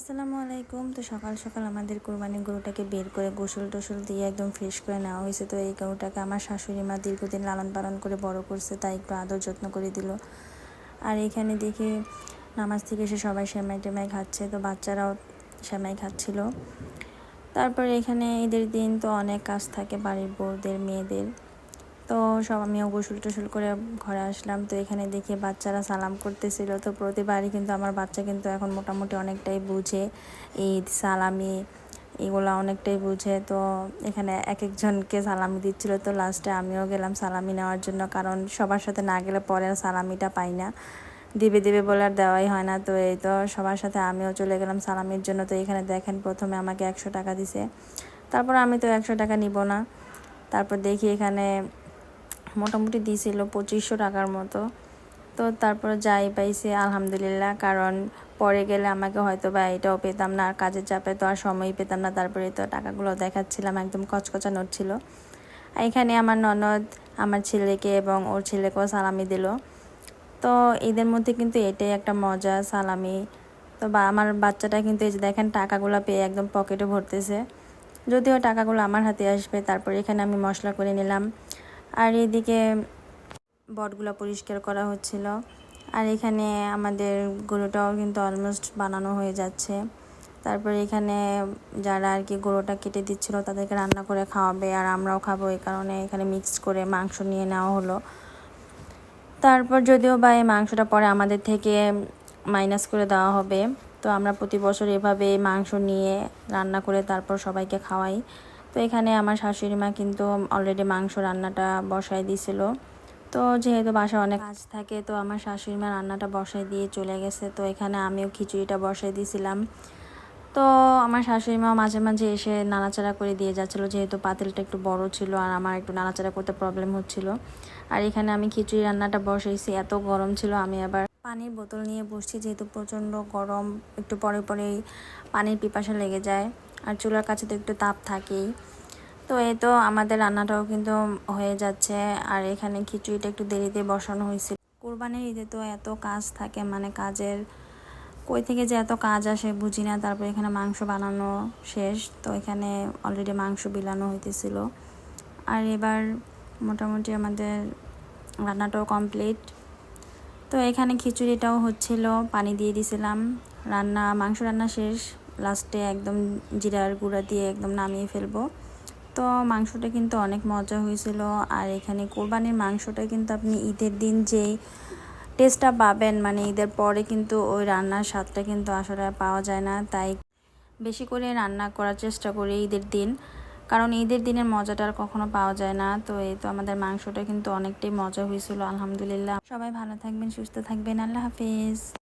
আসসালামু আলাইকুম। তো সকাল সকাল আমাদের কোরবানি গরুটাকে বের করে গোসল টোসল দিয়ে একদম ফ্রেশ করে নেওয়া হয়েছে। তো এই গরুটাকে আমার শাশুড়ি মা দীর্ঘদিন লালন পালন করে বড় করছে, তাই একটু আদর যত্ন করে দিল। আর এখানে দেখি নামাজ থেকে এসে সবাই সেমাই টেমাই খাচ্ছে, তো বাচ্চারাও সেমাই খাচ্ছিল। তারপরে এখানে ঈদের দিন তো অনেক কাজ থাকে বাড়ির বউদের, মেয়েদের। তো সব আমিও গোসল টোসল করে ঘরে আসলাম। তো এখানে দেখি বাচ্চারা সালাম করতেছিল। তো প্রতিবারই কিন্তু আমার বাচ্চা কিন্তু এখন মোটামুটি অনেকটাই বুঝে। ঈদ, সালামি এগুলো অনেকটাই বুঝে। তো এখানে এক একজনকে সালামি দিচ্ছিল। তো লাস্টে আমিও গেলাম সালামি নেওয়ার জন্য। কারণ সবার সাথে না গেলে পরে আর সালামিটা পাই না। দিবে দিবে বলে আর দেওয়াই হয় না। তো এই তো সবার সাথে আমিও চলে গেলাম সালামির জন্য। তো এখানে দেখেন প্রথমে আমাকে একশো টাকা দিছে। তারপর আমি তো একশো টাকা নিব না। তারপর দেখি এখানে মোটামুটি দিয়েছিল পঁচিশশো টাকার মতো। তো তারপর যাই পাইছে, আলহামদুলিল্লাহ, কারণ পরে গেলে আমাকে হয়তো বা এটাও পেতাম না, আর কাজের চাপে তো আর সময়ই পেতাম না, তারপরে তো টাকাগুলো দেখাচ্ছিলাম, একদম কচকচা নোট ছিল এখানে আমার ননদ, আমার ছেলেকে এবং ওর ছেলেকেও সালামি দিল। তো এদের মধ্যে কিন্তু এটাই একটা মজা, সালামি। তো বা, আমার বাচ্চাটা কিন্তু এই যে দেখেন, টাকাগুলো পেয়ে একদম পকেটে ভরতেছে। যদিও টাকাগুলো আমার হাতে আসবে, তারপর এখানে আমি মশলা করে নিলাম। আর এদিকে বটগুলো পরিষ্কার করা হচ্ছিল। আর এখানে আমাদের গরুটাও কিন্তু অলমোস্ট বানানো হয়ে যাচ্ছে। তারপর এখানে যারা আর কি গরুটা কেটে দিচ্ছিল, তাদেরকে রান্না করে খাওয়াবে আর আমরাও খাব এই কারণে এখানে মিক্স করে মাংস নিয়ে নেওয়া হলো। তারপর যদিও বা এই মাংসটা পরে আমাদের থেকে মাইনাস করে দেওয়া হবে, তো আমরা প্রতি বছর এভাবে মাংস নিয়ে রান্না করে তারপর সবাইকে খাওয়াই। তো এখানে আমার শাশুড়ি মা কিন্তু অলরেডি মাংস রান্নাটা বসায় দিছিল। তো যেহেতু বাসায় অনেক কাজ থাকে, তো আমার শাশুড়ি মা রান্নাটা বসায় দিয়ে চলে গেছে। তো এখানে আমিও খিচুড়িটা বসাই দিয়েছিলাম তো আমার শাশুড়ি মা মাঝে মাঝে এসে নাড়াচাড়া করে দিয়ে যাচ্ছিল, যেহেতু পাতিলটা একটু বড় ছিল আর আমার একটু নাড়াচাড়া করতে প্রবলেম হচ্ছিল। আর এখানে আমি খিচুড়ি রান্নাটা বসাইছি, এত গরম ছিল, আমি আবার পানির বোতল নিয়ে বসছি, যেহেতু প্রচণ্ড গরম, একটু পরে পরেই পানির পিপাসা লেগে যায়। আর চুলার কাছে তো একটু তাপ থাকেই। তো এই তো আমাদের রান্নাটাও কিন্তু হয়ে যাচ্ছে। আর এখানে খিচুড়িটা একটু দেরিতে বসানো হয়েছিল। কোরবানির ঈদে তো এত কাজ থাকে মানে কাজের কই থেকে যে এত কাজ আসে বুঝি না। তারপর এখানে মাংস বানানো শেষ, তো এখানে অলরেডি মাংস বিলানো হইতেছিল। আর এবার মোটামুটি আমাদের রান্নাটাও কমপ্লিট তো এখানে খিচুড়িটাও হচ্ছিল, পানি দিয়ে দিছিলাম। রান্না, মাংস রান্না শেষ। লাস্টে একদম জিরার গুঁড়া দিয়ে একদম নামিয়ে ফেলব। তো মাংসটা কিন্তু অনেক মজা হয়েছিল। আর এখানে কোরবানির মাংসটা কিন্তু আপনি ঈদের দিন যেই টেস্টটা পাবেন মানে ঈদের পরে কিন্তু ওই রান্নার স্বাদটা কিন্তু আসলে পাওয়া যায় না। তাই বেশি করে রান্না করার চেষ্টা করি ঈদের দিন। কারণ ঈদের দিনের মজাটা আর কখনো পাওয়া যায় না। তো এই তো আমাদের মাংসটা কিন্তু অনেকটাই মজা হয়েছিল, আলহামদুলিল্লাহ। সবাই ভালো থাকবেন, সুস্থ থাকবেন। আল্লাহ হাফিজ।